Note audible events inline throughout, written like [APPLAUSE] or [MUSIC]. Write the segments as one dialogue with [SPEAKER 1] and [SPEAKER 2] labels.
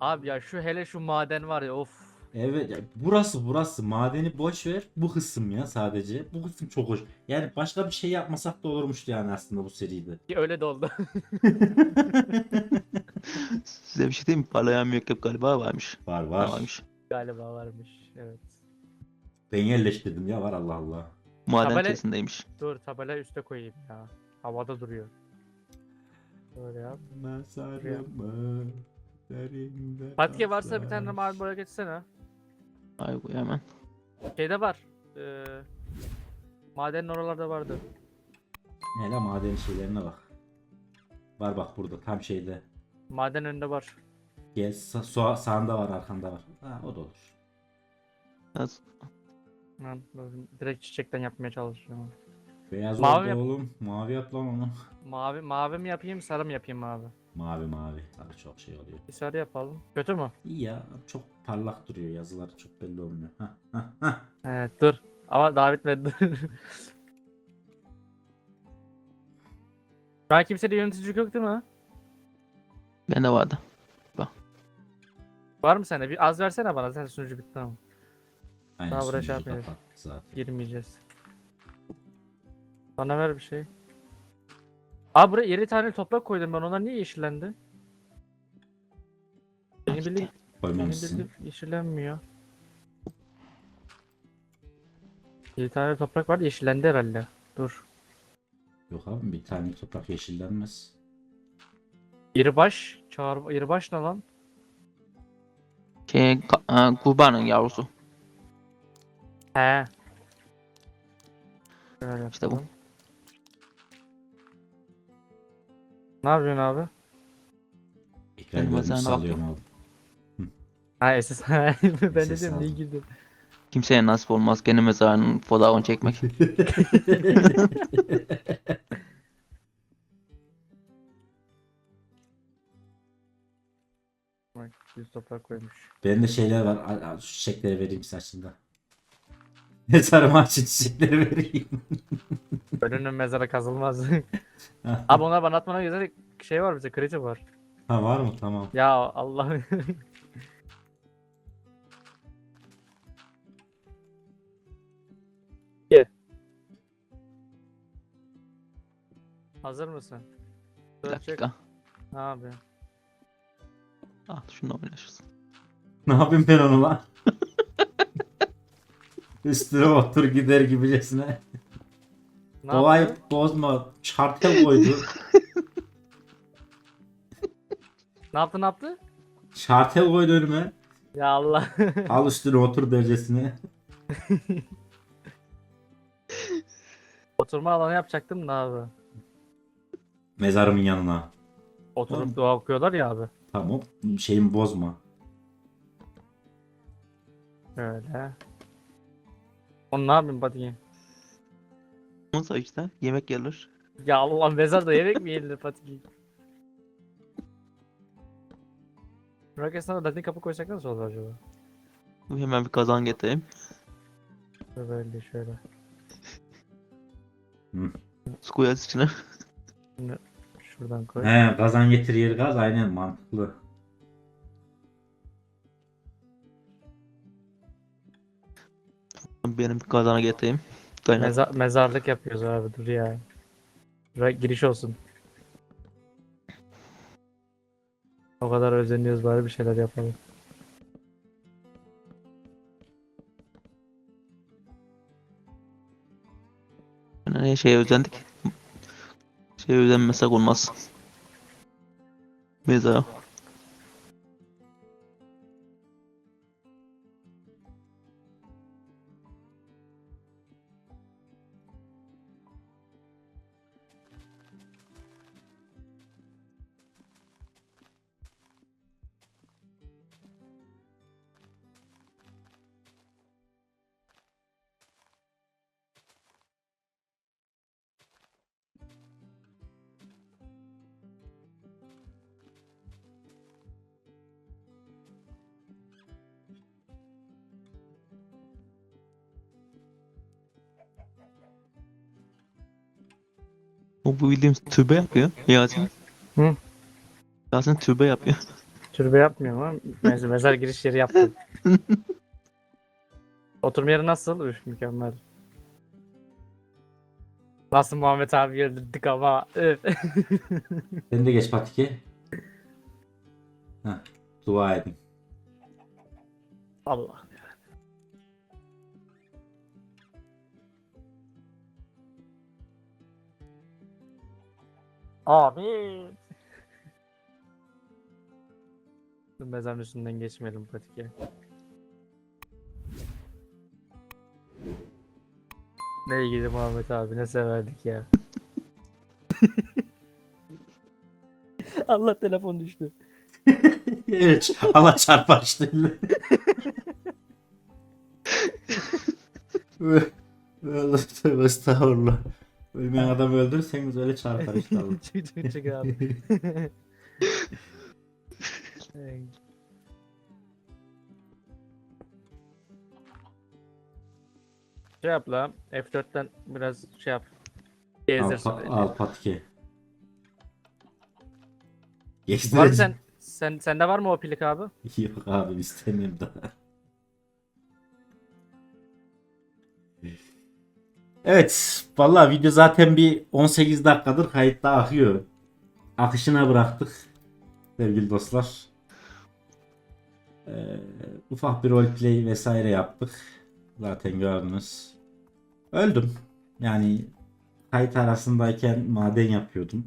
[SPEAKER 1] Abi ya şu hele şu maden var ya of.
[SPEAKER 2] Evet ya burası burası madeni boş ver bu kısım ya sadece bu kısım çok hoş yani başka bir şey yapmasak da olurmuştu yani aslında bu seride.
[SPEAKER 1] Ki Öyle de oldu. [LAUGHS]
[SPEAKER 3] Size bir şey diyeyim mi? Parlayan mürekkep galiba varmış.
[SPEAKER 2] Var var
[SPEAKER 3] Varmış.
[SPEAKER 1] Galiba varmış. Evet.
[SPEAKER 2] ben yerleştirdim ya var Allah Allah.
[SPEAKER 3] Maden
[SPEAKER 1] Tabela-
[SPEAKER 3] testindeymiş.
[SPEAKER 1] Dur tabela üste koyayım ya. Havada duruyor. Böyle yap.
[SPEAKER 2] Mezarımı derinde
[SPEAKER 1] Patike varsa bir tane mavi boya geçsene.
[SPEAKER 3] Ay bu hemen.
[SPEAKER 1] Şeyde var. Ee, madenin oralarda vardı.
[SPEAKER 2] Ne la maden şeylerine bak. Var bak burada tam şeyde.
[SPEAKER 1] Maden önünde var.
[SPEAKER 2] Gel sa so- sağında var arkanda var. Ha o da olur.
[SPEAKER 3] Biraz
[SPEAKER 1] Ben direkt çiçekten yapmaya çalışıyorum.
[SPEAKER 2] Beyaz
[SPEAKER 1] Mavi
[SPEAKER 2] oldu
[SPEAKER 1] yap-
[SPEAKER 2] oğlum. Mavi yap lan onu.
[SPEAKER 1] Mavi mavi mi yapayım sarı mı yapayım abi?
[SPEAKER 2] Mavi mavi. Sarı çok şey oluyor.
[SPEAKER 1] Bir sarı yapalım. Kötü mü?
[SPEAKER 2] İyi ya çok parlak duruyor yazıları çok belli olmuyor. Hah, hah, hah.
[SPEAKER 1] Evet dur. Ama daha bitmedi dur. Şu an kimsede yöneticilik yok değil mi?
[SPEAKER 3] bende vardı.
[SPEAKER 1] Var mı sende? Bir az versene bana. Sen sunucu bitti ama.
[SPEAKER 2] Aynen
[SPEAKER 1] Daha buraya
[SPEAKER 2] sunucu
[SPEAKER 1] şey yapmayalım.
[SPEAKER 2] kapattı zaten.
[SPEAKER 1] Girmeyeceğiz. Bana ver bir şey. Aa buraya 7 tane toprak koydum ben. Onlar niye yeşillendi?
[SPEAKER 2] Koymamışsın.
[SPEAKER 1] bildiğim yeşillenmiyor. 7 tane toprak var yeşillendi herhalde. Dur.
[SPEAKER 2] Yok abi bir tane toprak yeşillenmez.
[SPEAKER 1] İribaş. Çağır, İribaş ne lan?
[SPEAKER 3] Şey, ka- e, kurbanın yavrusu.
[SPEAKER 1] He. Şöyle
[SPEAKER 3] İşte bu.
[SPEAKER 1] yapalım. Ne yapıyorsun abi?
[SPEAKER 2] Ekran görüntüsü alıyorum abi.
[SPEAKER 1] Ha SS. [LAUGHS] ben de
[SPEAKER 2] SS
[SPEAKER 1] diyorum niye
[SPEAKER 2] aldım.
[SPEAKER 1] girdim?
[SPEAKER 3] Kimseye nasip olmaz kendi mezarının fotoğrafını çekmek. [LAUGHS]
[SPEAKER 1] Bak yüz toprak koymuş.
[SPEAKER 2] Benim şeyler var. Al, al, şu çiçekleri vereyim saçında. Ne [LAUGHS] sarı için çiçekleri vereyim.
[SPEAKER 1] Ölünün mezara kazılmaz. [LAUGHS] Abi onlar bana atmana güzel şey var bize kredi var.
[SPEAKER 2] ha var mı? Tamam.
[SPEAKER 1] Ya Allah. [LAUGHS] Gel. Hazır mısın?
[SPEAKER 3] Bir dakika.
[SPEAKER 1] Ne abi?
[SPEAKER 3] Al şunu oynaşırsın.
[SPEAKER 2] Ne yapayım ben onu lan? [LAUGHS] Üstüne otur gider gibicesine.
[SPEAKER 1] Ne
[SPEAKER 2] Doğayı
[SPEAKER 1] yaptı?
[SPEAKER 2] bozma. Şartel koydu. [LAUGHS]
[SPEAKER 1] Ne yaptı ne yaptı?
[SPEAKER 2] Şartel koydu önüme.
[SPEAKER 1] Ya Allah. [LAUGHS]
[SPEAKER 2] Al üstüne otur derecesine. [LAUGHS]
[SPEAKER 1] Oturma alanı yapacaktım da abi.
[SPEAKER 2] Mezarımın yanına.
[SPEAKER 1] Oturup
[SPEAKER 2] Oğlum.
[SPEAKER 1] dua okuyorlar ya abi.
[SPEAKER 2] Tamam. Şeyimi bozma.
[SPEAKER 1] Öyle. Onu ne yapayım Patiğim?
[SPEAKER 3] Onsa işte yemek gelir.
[SPEAKER 1] Ya Allah mezarda yemek mi yenilir Patiğim? Burak Esnaf'a Latin kapı koysak nasıl olur acaba?
[SPEAKER 3] Hemen bir kazan getireyim.
[SPEAKER 1] Şöyle Böyle şöyle.
[SPEAKER 3] Su koyarız içine. [LAUGHS]
[SPEAKER 1] Şuradan koy.
[SPEAKER 2] He kazan getir yeri gaz aynen mantıklı.
[SPEAKER 3] Benim bir kazana getireyim. Kaynak.
[SPEAKER 1] Meza- mezarlık yapıyoruz abi dur ya. Buraya giriş olsun. O kadar özeniyoruz bari bir şeyler yapalım.
[SPEAKER 3] Yani şeye özendik. Şeye özenmesek olmaz. Mezara. O bu bildiğimiz türbe yapıyor. Yasin.
[SPEAKER 1] Hı.
[SPEAKER 3] Yasin türbe yapıyor.
[SPEAKER 1] Türbe yapmıyorum ama mez- mezar giriş yeri yaptım. Oturma yeri nasıl? Üf mükemmel. Nasıl Muhammed abi öldürdük ama. Üf. [LAUGHS]
[SPEAKER 2] Sen de geç Patike. Heh, dua edin.
[SPEAKER 1] Allah. Amin. Bu mezarın üstünden geçmeyelim patike. Ne ilgili Muhammed abi ne severdik ya. [LAUGHS] Allah telefon düştü. [LAUGHS]
[SPEAKER 2] evet. Öyle [LAUGHS] tövbe estağfurullah. Ölmeyen adamı öldürürseniz öyle çarpar işte Allah.
[SPEAKER 1] çık çık çık abi. [LAUGHS] [LAUGHS] şey yap la F4'ten biraz şey yap.
[SPEAKER 2] Al,
[SPEAKER 1] Gezdirsin.
[SPEAKER 2] pa- al patike.
[SPEAKER 1] Var mı
[SPEAKER 2] Geçtireceğim.
[SPEAKER 1] sen, sen sende var mı o pilik abi? [LAUGHS]
[SPEAKER 2] Yok abi istemiyorum daha. Evet, vallahi video zaten bir 18 dakikadır kayıtta akıyor. Akışına bıraktık sevgili dostlar. Ee, ufak bir roleplay vesaire yaptık. Zaten gördünüz. Öldüm. Yani kayıt arasındayken maden yapıyordum.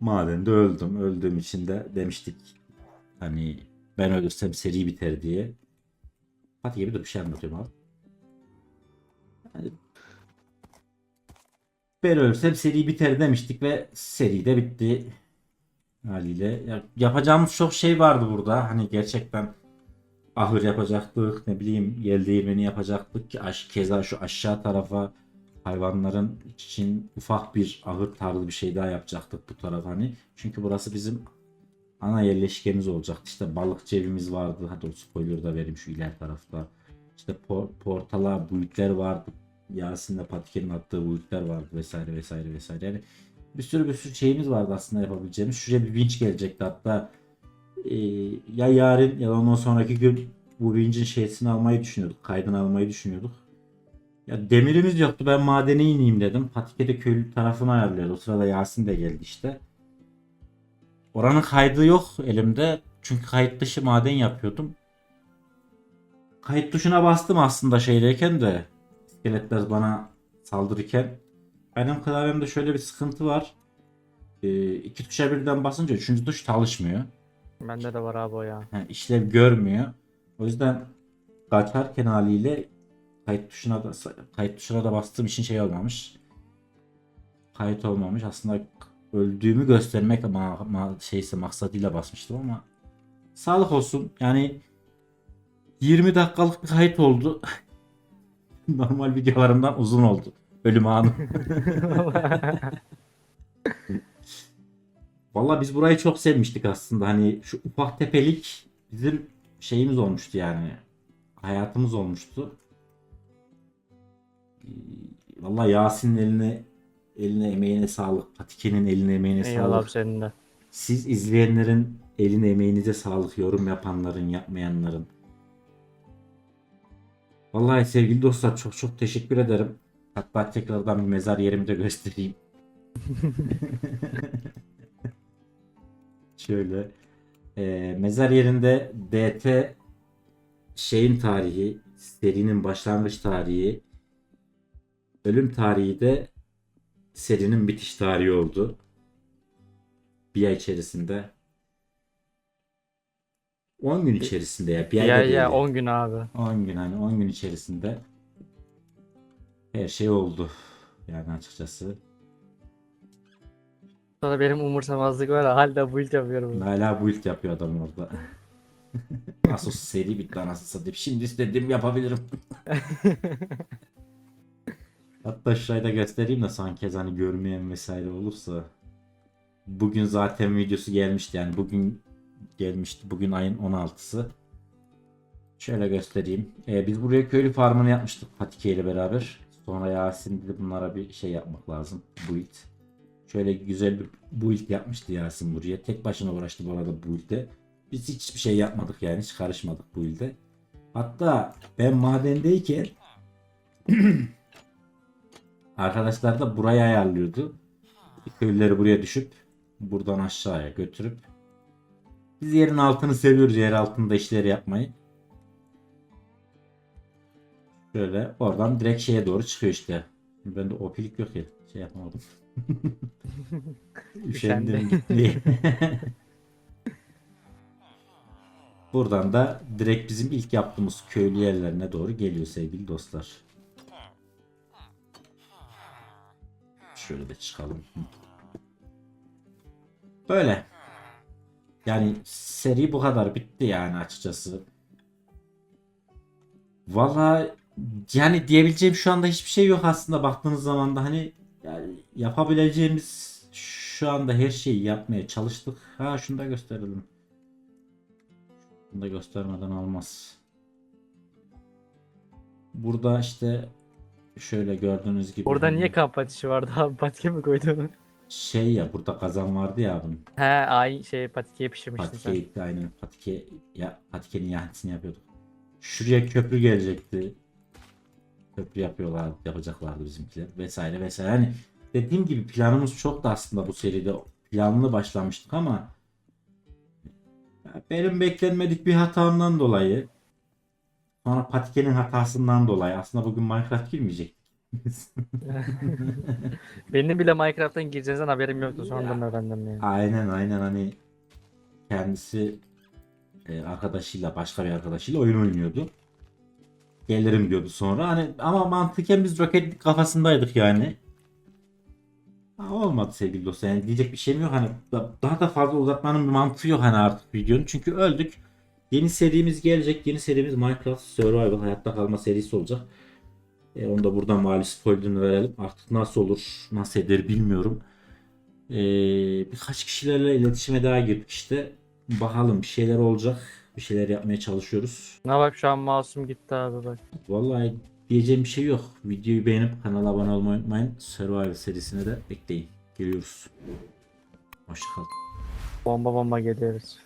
[SPEAKER 2] Madende öldüm. Öldüğüm için de demiştik Hani ben ölürsem seri biter diye. Hadi gibi bir şey anlatıyorum abi. Ben ölürsem seri biter demiştik ve seri de bitti. Haliyle. Ya, yapacağımız çok şey vardı burada. Hani gerçekten ahır yapacaktık. Ne bileyim yel değirmeni yapacaktık ki aş keza şu aşağı tarafa hayvanların için ufak bir ahır tarzı bir şey daha yapacaktık bu tarafa hani. Çünkü burası bizim ana yerleşkemiz olacaktı. İşte balıkçı evimiz vardı. Hadi o spoiler da vereyim şu iler tarafta. İşte por- portala buitler vardı. Yasin'le Patike'nin attığı buitler vardı vesaire vesaire vesaire. Yani bir sürü bir sürü şeyimiz vardı aslında yapabileceğimiz. Şuraya bir vinç gelecekti hatta e, ya yarın ya da ondan sonraki gün bu vincin şeysini almayı düşünüyorduk. Kaydını almayı düşünüyorduk. Ya demirimiz yoktu. Ben madene ineyim dedim. Patike de köylü tarafını ayarlıyordu. O sırada Yasin de geldi işte. Oranın kaydı yok elimde. Çünkü kayıt dışı maden yapıyordum. Kayıt tuşuna bastım aslında şeydeyken de. İskeletler bana saldırırken. Benim klavyemde şöyle bir sıkıntı var. Ee, iki tuşa birden basınca üçüncü tuş çalışmıyor.
[SPEAKER 1] Bende de var abi o ya.
[SPEAKER 2] Yani işlev görmüyor. O yüzden kaçarken haliyle kayıt tuşuna da kayıt tuşuna da bastığım için şey olmamış. Kayıt olmamış. Aslında öldüğümü göstermek ama ma- şeyse maksadıyla basmıştım ama sağlık olsun. Yani 20 dakikalık bir kayıt oldu. [LAUGHS] Normal videolarımdan uzun oldu. Ölüm anı. [LAUGHS] Vallahi biz burayı çok sevmiştik aslında. Hani şu ufak tepelik bizim şeyimiz olmuştu yani. Hayatımız olmuştu. Ee, Vallahi Yasin'in eline eline emeğine sağlık. Patike'nin eline emeğine
[SPEAKER 1] Eyvallah
[SPEAKER 2] sağlık.
[SPEAKER 1] senin de.
[SPEAKER 2] Siz izleyenlerin eline emeğinize sağlık. Yorum yapanların, yapmayanların. Vallahi sevgili dostlar çok çok teşekkür ederim. Hatta tekrardan bir mezar yerimi de göstereyim. [LAUGHS] Şöyle. Ee, mezar yerinde DT şeyin tarihi, serinin başlangıç tarihi, ölüm tarihi de serinin bitiş tarihi oldu. Bir ay içerisinde. 10 gün içerisinde ya. Bir ay da
[SPEAKER 1] Ya
[SPEAKER 2] değil.
[SPEAKER 1] ya 10 gün abi.
[SPEAKER 2] 10 gün hani 10 gün içerisinde her şey oldu. Yani açıkçası.
[SPEAKER 1] Sonra benim umursamazlık var ya, hala build yapıyorum.
[SPEAKER 2] Hala build yapıyor adam orada. [LAUGHS] Nasıl seri bitti anasını satayım. Şimdi istediğim yapabilirim. [LAUGHS] Hatta şurayı da göstereyim de son kez hani görmeyen vesaire olursa. Bugün zaten videosu gelmişti yani bugün gelmişti. Bugün ayın 16'sı. Şöyle göstereyim. Ee, biz buraya köylü farmını yapmıştık Patike ile beraber. Sonra Yasin dedi bunlara bir şey yapmak lazım. Build. Şöyle güzel bir build yapmıştı Yasin buraya. Tek başına uğraştı bu arada build'e. Biz hiçbir şey yapmadık yani hiç karışmadık build'e. Hatta ben madendeyken [CLEARS THROAT] arkadaşlar da burayı ayarlıyordu. Köylüleri buraya düşüp buradan aşağıya götürüp biz yerin altını seviyoruz yer altında işleri yapmayı. Şöyle oradan direkt şeye doğru çıkıyor işte. Ben de opilik yok ya. Şey yapamadım. [LAUGHS] Üşendim gitti. Buradan da direkt bizim ilk yaptığımız köylü yerlerine doğru geliyor sevgili dostlar. Şöyle de çıkalım. Böyle. Yani seri bu kadar bitti yani açıkçası. Valla yani diyebileceğim şu anda hiçbir şey yok aslında baktığınız zaman da hani yani yapabileceğimiz şu anda her şeyi yapmaya çalıştık. Ha şunu da gösterelim. Bunu da göstermeden olmaz. Burada işte şöyle gördüğünüz gibi
[SPEAKER 1] Orada
[SPEAKER 2] hani
[SPEAKER 1] niye kamp ateşi vardı abi? [LAUGHS] Patike mi koydun?
[SPEAKER 2] Şey ya burada kazan vardı ya bunun.
[SPEAKER 1] He ay şey patikeye pişirmiştin sen.
[SPEAKER 2] Patike aynen patike ya patikenin yahnısını yapıyorduk. Şuraya köprü gelecekti. Köprü yapıyorlar, yapacaklardı bizimkiler vesaire vesaire. Hani dediğim gibi planımız çok da aslında bu seride planlı başlamıştık ama benim beklenmedik bir hatamdan dolayı sonra patikenin hatasından dolayı aslında bugün Minecraft girmeyecektik. [LAUGHS]
[SPEAKER 1] Benim bile Minecraft'tan gireceğinizden haberim yoktu. Sonradan öğrendim yani.
[SPEAKER 2] Aynen aynen hani kendisi e, arkadaşıyla başka bir arkadaşıyla oyun oynuyordu. Gelirim diyordu sonra hani ama mantıken biz Rocket League kafasındaydık yani. Ha, olmadı sevgili dostlar yani diyecek bir şeyim yok hani da- daha da fazla uzatmanın bir mantığı yok hani artık videonun çünkü öldük. Yeni serimiz gelecek. Yeni serimiz Minecraft Survival hayatta kalma serisi olacak. E, onu da buradan mali spoilerını verelim. Artık nasıl olur, nasıl eder bilmiyorum. Ee, birkaç kişilerle iletişime daha girdik işte. Bakalım bir şeyler olacak. Bir şeyler yapmaya çalışıyoruz.
[SPEAKER 1] Ne bak şu an masum gitti abi bak.
[SPEAKER 2] Vallahi diyeceğim bir şey yok. Videoyu beğenip kanala abone olmayı unutmayın. Survival serisine de bekleyin. Geliyoruz. Hoşçakalın.
[SPEAKER 1] Bomba bomba geliyoruz.